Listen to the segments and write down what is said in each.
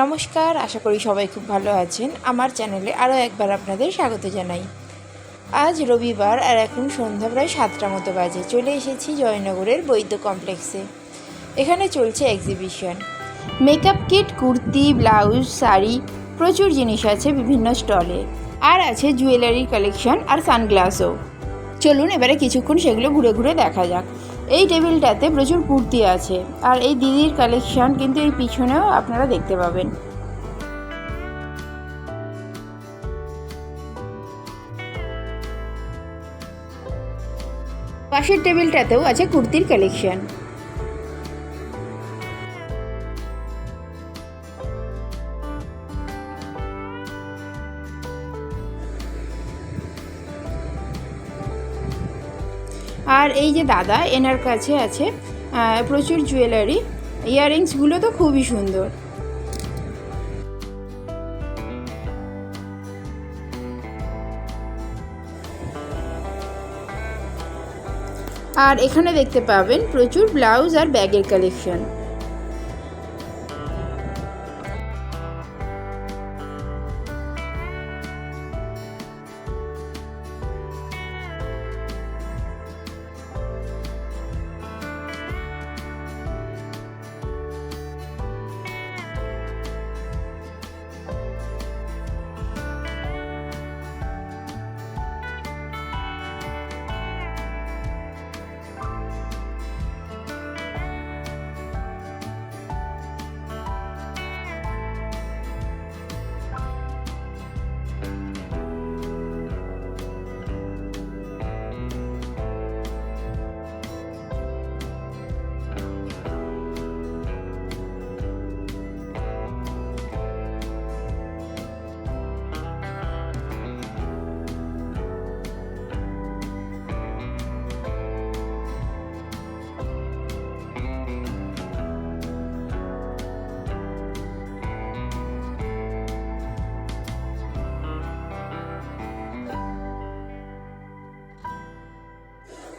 নমস্কার, আশা করি সবাই খুব ভালো আছেন। আমার চ্যানেলে আরও একবার আপনাদের স্বাগত জানাই। আজ রবিবার আর এখন সন্ধ্যা প্রায় সাতটা মতো বাজে। চলে এসেছি জয়নগরের বৈদ্য কমপ্লেক্সে। এখানে চলছে exhibition makeup kit kurti blouse sari, প্রচুর জিনিস আছে বিভিন্ন স্টলে। আর আছে জুয়েলারি কালেকশন আর সানগ্লাসও চলুন এবারে কিছুক্ষণ সেগুলো ঘুরে ঘুরে দেখা যাক। এই টেবিলটাতে প্রচুর কুর্তি আছে আর এই দিদির কালেকশন কিন্তু এই পিছনেও আপনারা দেখতে পাবেন। পাশের টেবিলটাতেও আছে কুর্তির কালেকশন আর এই যে দাদা, এনার কাছে আছে প্রচুর জুয়েলারি ইয়াররিংসগুলো তো খুবই সুন্দর। আর এখানে দেখতে পাবেন প্রচুর ব্লাউজ আর ব্যাগের কালেকশন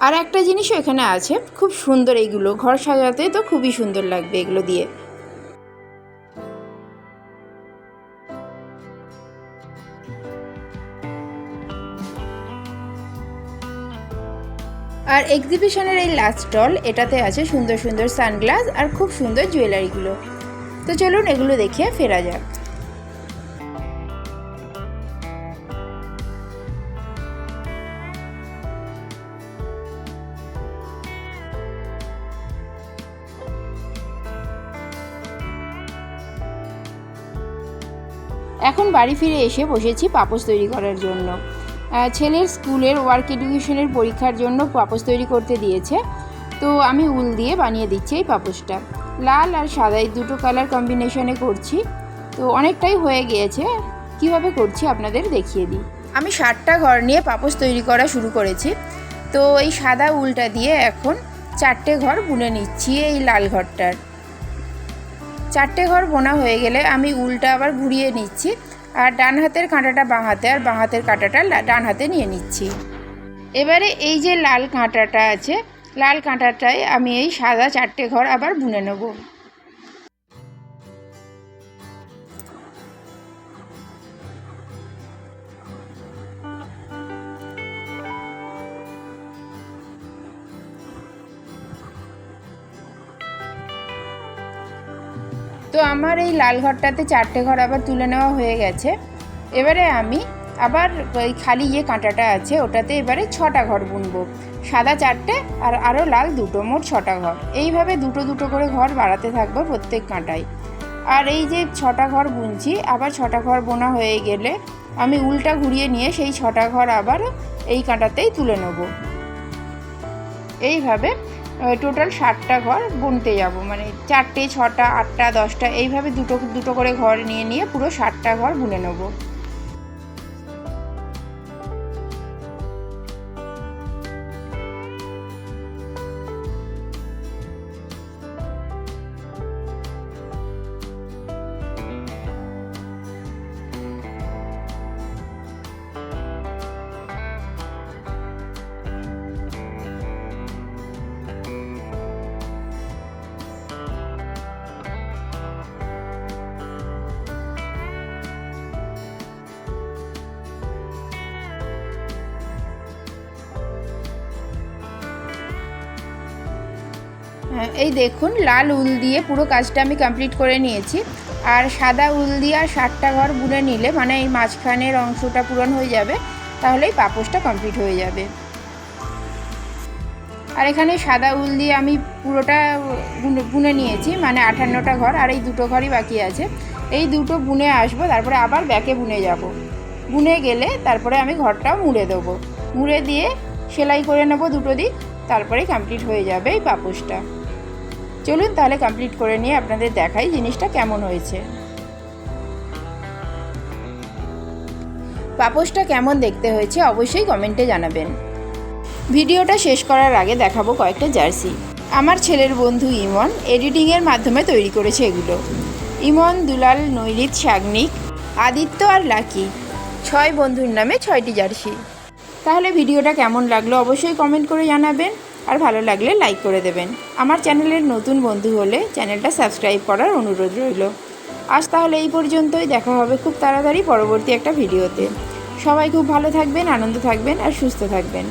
আর একটা জিনিসও এখানে আছে, খুব সুন্দর এইগুলো। ঘর সাজাতে তো খুবই সুন্দর লাগবে এগুলো দিয়ে। আর এক্সিবিশনের এই লাস্ট স্টল এটাতে আছে সুন্দর সুন্দর সানগ্লাস আর খুব সুন্দর জুয়েলারিগুলো তো চলুন এগুলো দেখে ফেরা যাক। এখন বাড়ি ফিরে এসে বসেছি পাপোশ তৈরি করার জন্য। ছেলের স্কুলের ওয়ার্ক এডুকেশনের পরীক্ষার জন্য পাপোশ তৈরি করতে দিয়েছে। তো আমি উল দিয়ে বানিয়ে দিচ্ছি এই পাপোশটা। লাল আর সাদা এই দুটো কালার কম্বিনেশনে করছি। তো অনেকটাই হয়ে গিয়েছে। কীভাবে করছি আপনাদের দেখিয়ে দিই। আমি ষাটটা ঘর নিয়ে পাপোশ তৈরি করা শুরু করেছি। তো এই সাদা উলটা দিয়ে এখন চারটে ঘর বুনে নিচ্ছি এই লাল ঘরটার। চারটে ঘর বোনা হয়ে গেলে আমি উল্টা আবার ঘুরিয়ে নিচ্ছি আর ডান হাতের কাঁটাটা বাঁ হাতে আর বাঁ হাতের কাঁটাটা ডান হাতে নিয়ে নিচ্ছি। এবারে এই যে লাল কাঁটাটা আছে, লাল কাঁটাটায় আমি এই সাদা চারটে ঘর আবার বুনে নেব। তো আমার এই লাল ঘরটাতে চারটে ঘর আবার তুলে নেওয়া হয়ে গেছে। এবারে আমি আবার ওই খালি যে কাঁটাটা আছে, ওটাতে এবারে ছটা ঘর বুনবো। সাদা চারটে আর আরও লাল দুটো, মোট ছটা ঘর। এইভাবে দুটো দুটো করে ঘর বাড়াতে থাকব প্রত্যেক কাঁটায়। আর এই যে ছটা ঘর বুনছি, আবার ছটা ঘর বোনা হয়ে গেলে আমি উল্টা ঘুরিয়ে নিয়ে সেই ছটা ঘর আবার এই কাঁটাতেই তুলে নেব। এইভাবে টোটাল ষাটটা ঘর গুনতে যাব। মানে চারটে, ছটা, আটটা, দশটা, এইভাবে দুটো দুটো করে ঘর নিয়ে নিয়ে পুরো ষাটটা ঘর বুনে নেব। এই দেখুন, লাল উল দিয়ে পুরো কাজটা আমি কমপ্লিট করে নিয়েছি। আর সাদা উল দিয়ে আর ষাটটা ঘর বুনে নিলে মানে এই মাঝখানের অংশটা পূরণ হয়ে যাবে, তাহলে এই পাপোশটা কমপ্লিট হয়ে যাবে। আর এখানে সাদা উল দিয়ে আমি পুরোটা বুনে- নিয়েছি মানে আঠান্নটা ঘর, আর এই দুটো ঘরই বাকি আছে। এই দুটো বুনে আসব, তারপরে আবার ব্যাকে বুনে যাব। বুনে গেলে তারপরে আমি ঘরটাও মুড়ে দেবো। মুড়ে দিয়ে সেলাই করে নেব দুটো দিক, তারপরে কমপ্লিট হয়ে যাবে এই পাপোশটা। চলুন তাহলে কমপ্লিট করে নিয়ে আপনাদের দেখাই জিনিসটা কেমন হয়েছে। পাপোশটা কেমন দেখতে হয়েছে অবশ্যই কমেন্টে জানাবেন। ভিডিওটা শেষ করার আগে দেখাবো কয়েকটা জার্সি। আমার ছেলের বন্ধু ইমন এডিটিংয়ের মাধ্যমে তৈরি করেছে এগুলো। ইমন, দুলাল, নৈরিত সাগনিক আদিত্য আর লাকি, ছয় বন্ধুর নামে ছয়টি জার্সি। তাহলে ভিডিওটা কেমন লাগল অবশ্যই কমেন্ট করে জানাবেন। আর ভালো লাগলে লাইক করে দেবেন। আমার চ্যানেলের নতুন বন্ধু হলে চ্যানেলটা সাবস্ক্রাইব করার অনুরোধ রইল। আজ তাহলে এই পর্যন্তই, দেখা হবে খুব তাড়াতাড়ি পরবর্তী একটা ভিডিওতে সবাই খুব ভালো থাকবেন, আনন্দ থাকবেন আর সুস্থ থাকবেন।